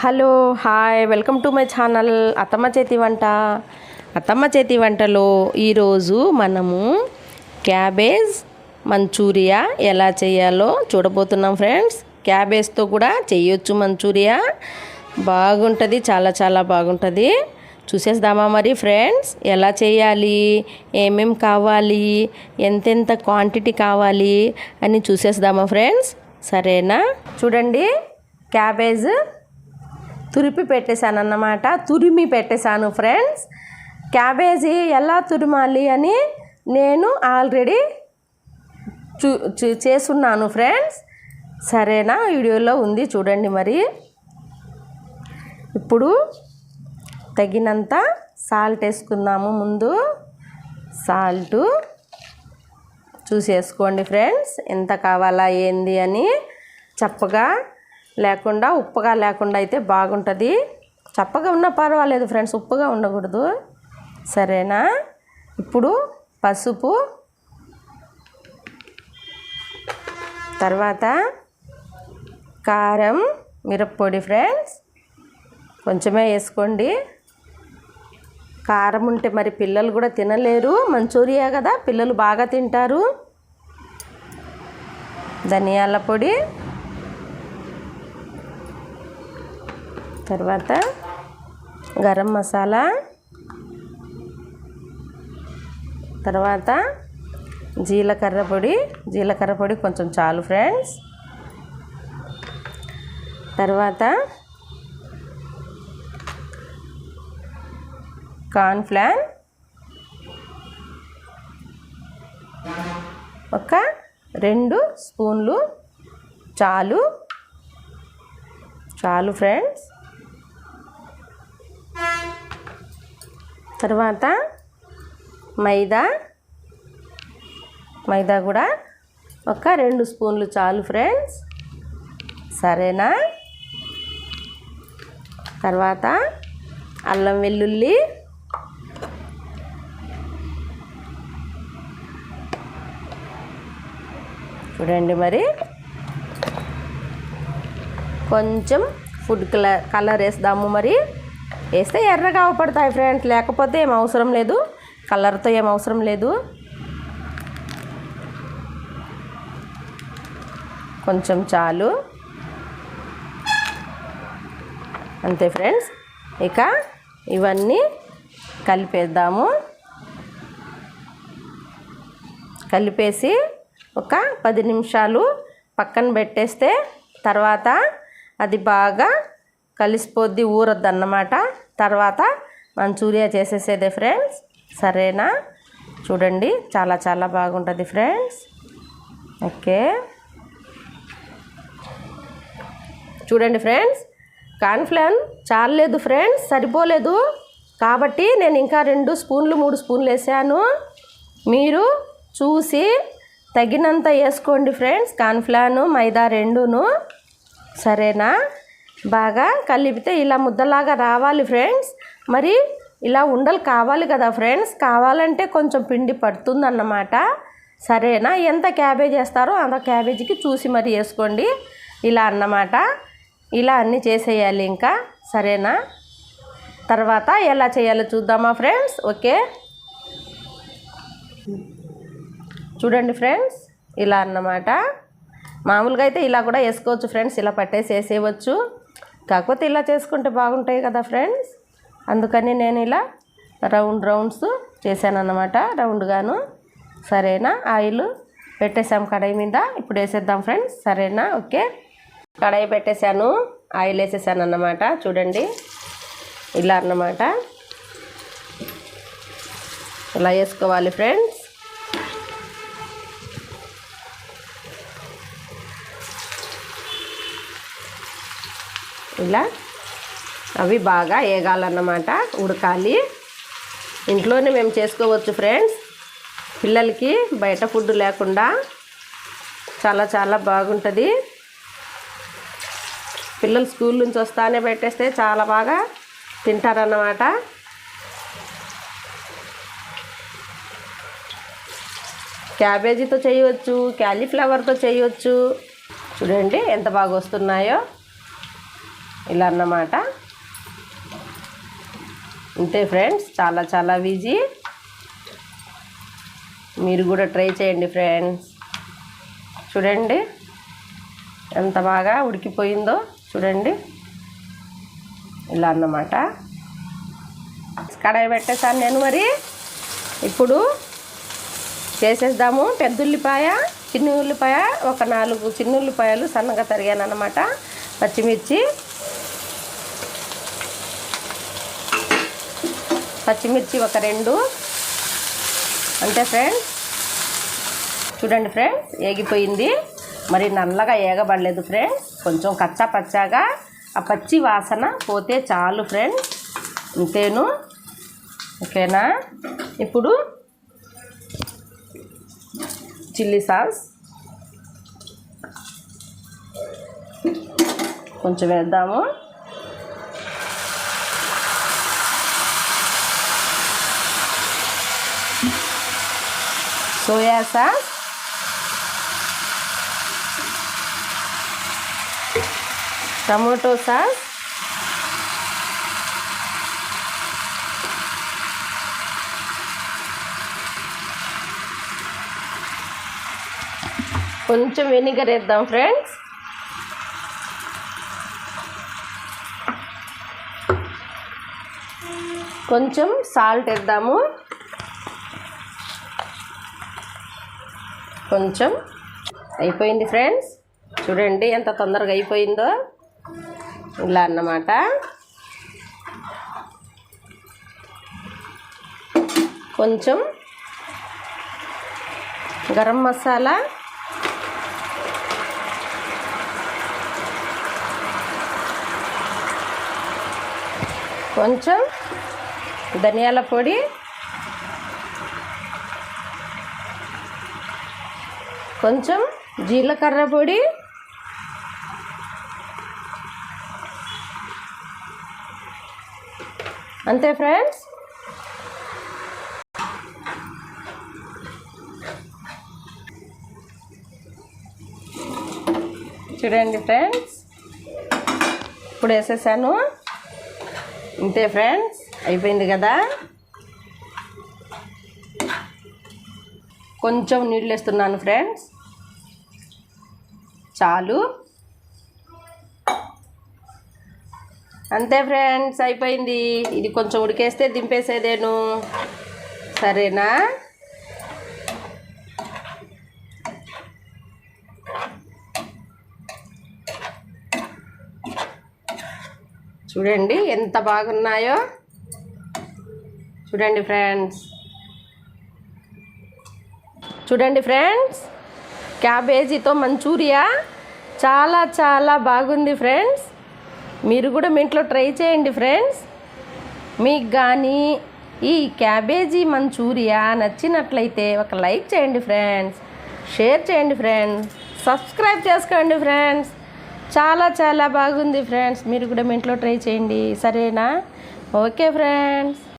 Hello hi welcome to my channel Attamma Chethi Vanta. అత్తమ్మ చేతి వంటలో ఈరోజు మనము క్యాబేజ్ మంచూరియా ఎలా చేయాలో చూడబోతున్నాం ఫ్రెండ్స్. క్యాబేజ్తో కూడా చేయొచ్చు మంచూరియా. బాగుంటుంది చాలా చాలా బాగుంటుంది. చూసేద్దామా మరి ఫ్రెండ్స్ ఎలా చేయాలి ఏమేం కావాలి ఎంతెంత క్వాంటిటీ కావాలి అని చూసేద్దామా ఫ్రెండ్స్. సరేనా? చూడండి క్యాబేజ్ తురిపి పెట్టేశాను అన్నమాట తురిమి పెట్టేశాను ఫ్రెండ్స్. క్యాబేజీ ఎలా తురిమాలి అని నేను ఆల్రెడీ చూ చూ చేసున్నాను ఫ్రెండ్స్. సరేనా? వీడియోలో ఉంది చూడండి మరి. ఇప్పుడు తగినంత సాల్ట్ వేసుకుందాము ముందు. సాల్టు చూసేసుకోండి ఫ్రెండ్స్. ఎంత కావాలా ఏంది అని చప్పగా లేకుండా ఉప్పుగా లేకుండా అయితే బాగుంటుంది. చప్పగా ఉన్నా పర్వాలేదు ఫ్రెండ్స్ ఉప్పుగా ఉండకూడదు. సరేనా? ఇప్పుడు పసుపు తర్వాత కారం మిరప్పొడి ఫ్రెండ్స్. కొంచెమే వేసుకోండి. కారం ఉంటే మరి పిల్లలు కూడా తినలేరు. మంచూరియా కదా పిల్లలు బాగా తింటారు. ధనియాల పొడి తర్వాత గరం మసాలా తర్వాత జీలకర్ర పొడి. జీలకర్ర పొడి కొంచెం చాలు ఫ్రెండ్స్. తర్వాత కార్న్ఫ్లాన్ ఒక రెండు స్పూన్లు చాలు. చాలు ఫ్రెండ్స్. తర్వాత మైదా మైదా కూడా ఒక రెండు స్పూన్లు చాలు ఫ్రెండ్స్. సరేనా? తర్వాత అల్లం వెల్లుల్లి చూడండి మరి. కొంచెం ఫుడ్ కలర్ కలర్ వేస్తాము మరి. వేస్తే ఎర్రగా అవపడతాయి ఫ్రెండ్స్ లేకపోతే ఏం అవసరం లేదు. కలర్తో ఏం అవసరం లేదు. కొంచెం చాలు. అంతే ఫ్రెండ్స్ ఇక ఇవన్నీ కలిపేద్దాము. కలిపేసి ఒక పది నిమిషాలు పక్కన పెట్టేస్తే తర్వాత అది బాగా కలిసిపోద్ది ఊరొద్దు అన్నమాట తర్వాత మంచూరియా చేసేసేదే ఫ్రెండ్స్ సరేనా? చూడండి చాలా చాలా బాగుంటుంది ఫ్రెండ్స్ ఓకే. చూడండి ఫ్రెండ్స్ కాన్ఫ్లాన్ చాలలేదు ఫ్రెండ్స్ సరిపోలేదు. కాబట్టి నేను ఇంకా రెండు స్పూన్లు మూడు స్పూన్లు వేసాను. మీరు చూసి తగినంత వేసుకోండి ఫ్రెండ్స్ కాన్ఫ్లాను మైదా రెండును. సరేనా? బాగా కలిపితే ఇలా ముద్దలాగా రావాలి ఫ్రెండ్స్. మరి ఇలా ఉండలు కావాలి కదా ఫ్రెండ్స్. కావాలంటే కొంచెం పిండి పడుతుంది అన్నమాట సరేనా? ఎంత క్యాబేజ్ వేస్తారో అంత క్యాబేజీకి చూసి మరి వేసుకోండి. ఇలా అన్నమాట. ఇలా అన్నీ చేసేయాలి ఇంకా. సరేనా? తర్వాత ఎలా చేయాలో చూద్దామా ఫ్రెండ్స్? ఓకే? చూడండి ఫ్రెండ్స్. ఇలా అన్నమాట. మామూలుగా అయితే ఇలా కూడా వేసుకోవచ్చు ఫ్రెండ్స్. ఇలా పట్టేసి వేసేయవచ్చు కాకపోతే ఇలా చేసుకుంటే బాగుంటాయి కదా ఫ్రెండ్స్. అందుకని నేను ఇలా రౌండ్ రౌండ్స్ చేశాను అన్నమాట రౌండ్గాను. సరేనా? ఆయిల్ పెట్టేసాం కడాయి మీద. ఇప్పుడు వేసేద్దాం ఫ్రెండ్స్. సరేనా? ఓకే. కడాయి పెట్టేశాను. ఆయిల్ వేసేసాను అన్నమాట చూడండి. ఇలా అన్నమాట. ఇలా వేసుకోవాలి ఫ్రెండ్స్. ఇలా అవి బాగా వేగాలన్నమాట ఉడకాలి. ఇంట్లోనే మేము చేసుకోవచ్చు ఫ్రెండ్స్. పిల్లలకి బయట ఫుడ్ లేకుండా చాలా చాలా బాగుంటుంది. పిల్లలు స్కూల్ నుంచి వస్తానే పెట్టేస్తే చాలా బాగా తింటారన్నమాట. క్యాబేజీతో చేయవచ్చు క్యాలీఫ్లవర్తో చేయవచ్చు చూడండి ఎంత బాగా వస్తున్నాయో. ఇలా అన్నమాట. అంతే ఫ్రెండ్స్ చాలా చాలా ఈజీ మీరు కూడా ట్రై చేయండి ఫ్రెండ్స్. చూడండి ఎంత బాగా ఉడికిపోయిందో చూడండి. ఇలా అన్నమాట. కడాయి పెట్టేసాను నేను మరి. ఇప్పుడు చేసేద్దాము. పెద్ద ఉల్లిపాయ చిన్న ఉల్లిపాయ ఒక నాలుగు చిన్న ఉల్లిపాయలు సన్నగా తరిగాను అన్నమాట పచ్చిమిర్చి పచ్చిమిర్చి ఒక రెండు. అంతే ఫ్రెండ్స్ చూడండి ఫ్రెండ్స్ ఏగిపోయింది. మరి నల్లగా ఏగబడలేదు ఫ్రెండ్స్ కొంచెం కచ్చా పచ్చాగా ఆ పచ్చి వాసన పోతే చాలు ఫ్రెండ్స్ అంతేను ఓకేనా? ఇప్పుడు చిల్లీ సాస్. కొంచెం వేద్దాము. సోయా సాస్ టమాటో సాస్ కొంచెం వెనిగర్ వేద్దాం ఫ్రెండ్స్ కొంచెం సాల్ట్ వేద్దాము. కొంచెం అయిపోయింది ఫ్రెండ్స్. చూడండి ఎంత తొందరగా అయిపోయిందో. ఇలా అన్నమాట. కొంచెం గరం మసాలా. కొంచెం ధనియాల పొడి. కొంచెం జీలకర్ర పొడి. అంతే ఫ్రెండ్స్? చూడండి ఫ్రెండ్స్ ఇప్పుడు వేసేసాను. ఇంతే ఫ్రెండ్స్ అయిపోయింది కదా? కొంచెం నీళ్ళు వేస్తున్నాను ఫ్రెండ్స్. చాలు. అంతే ఫ్రెండ్స్ అయిపోయింది. ఇది కొంచెం ఉడికేస్తే దింపేసేదేను. సరేనా? చూడండి ఎంత బాగున్నాయో. చూడండి ఫ్రెండ్స్. చూడండి ఫ్రెండ్స్. క్యాబేజీతో మంచూరియా చాలా చాలా బాగుంది ఫ్రెండ్స్. మీరు కూడా మీ ఇంట్లో ట్రై చేయండి ఫ్రెండ్స్. మీకు కానీ ఈ క్యాబేజీ మంచూరియా నచ్చినట్లయితే ఒక లైక్ చేయండి ఫ్రెండ్స్. షేర్ చేయండి ఫ్రెండ్స్. సబ్స్క్రైబ్ చేసుకోండి ఫ్రెండ్స్. చాలా చాలా బాగుంది ఫ్రెండ్స్. మీరు కూడా మీ ఇంట్లో ట్రై చేయండి. సరేనా? Okay friends.